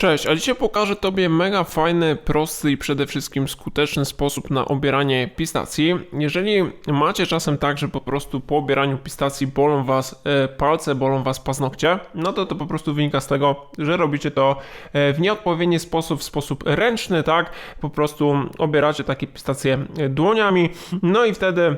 Cześć, a dzisiaj pokażę Tobie mega fajny, prosty i przede wszystkim skuteczny sposób na obieranie pistacji. Jeżeli macie czasem tak, że po prostu po obieraniu pistacji bolą Was e, palce, bolą Was paznokcie, no to to po prostu wynika z tego, że robicie to e, w nieodpowiedni sposób, w sposób ręczny, tak? Po prostu obieracie takie pistacje e, dłoniami, no i wtedy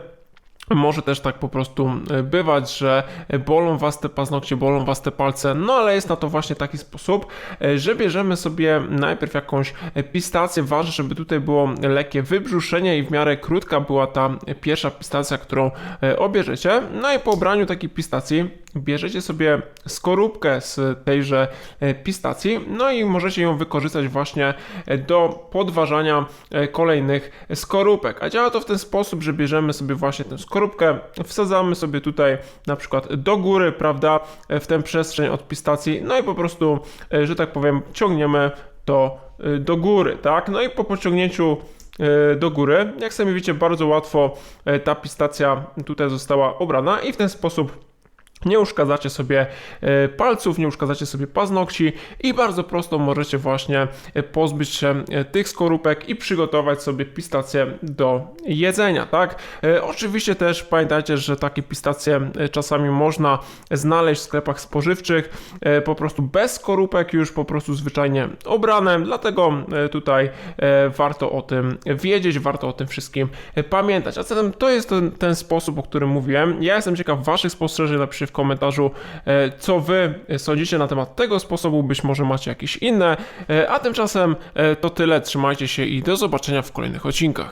może też tak po prostu e, bywać, że bolą was te paznokcie, bolą was te palce, no ale jest na to właśnie taki sposób, e, że bierzemy sobie najpierw jakąś pistację, ważne, żeby tutaj było lekkie wybrzuszenie i w miarę krótka była ta pierwsza pistacja, którą e, obierzecie. No i po obraniu takiej pistacji bierzecie sobie skorupkę z tejże e, pistacji, no i możecie ją wykorzystać właśnie e, do podważania e, kolejnych skorupek. A działa to w ten sposób, że bierzemy sobie właśnie tę skorupkę, wsadzamy sobie tutaj na przykład do góry, prawda, w tę przestrzeń od pistacji, no i po prostu, że tak powiem, ciągniemy to do góry, tak? No i po pociągnięciu do góry, jak sami widzicie, bardzo łatwo ta pistacja tutaj została obrana i w ten sposób nie uszkadzacie sobie e, palców, nie uszkadzacie sobie paznokci i bardzo prosto możecie właśnie e, pozbyć się e, tych skorupek i przygotować sobie pistacje do jedzenia, tak? Oczywiście też pamiętajcie, że takie pistacje czasami można znaleźć w sklepach spożywczych po prostu bez skorupek, już po prostu zwyczajnie obrane, dlatego tutaj warto o tym wiedzieć, warto o tym wszystkim pamiętać. A zatem to jest ten, ten sposób, o którym mówiłem. Ja jestem ciekaw waszych spostrzeżeń, napiszcie w komentarzu, e, co wy sądzicie na temat tego sposobu, być może macie jakieś inne, E, a tymczasem e, to tyle, trzymajcie się i do zobaczenia w kolejnych odcinkach.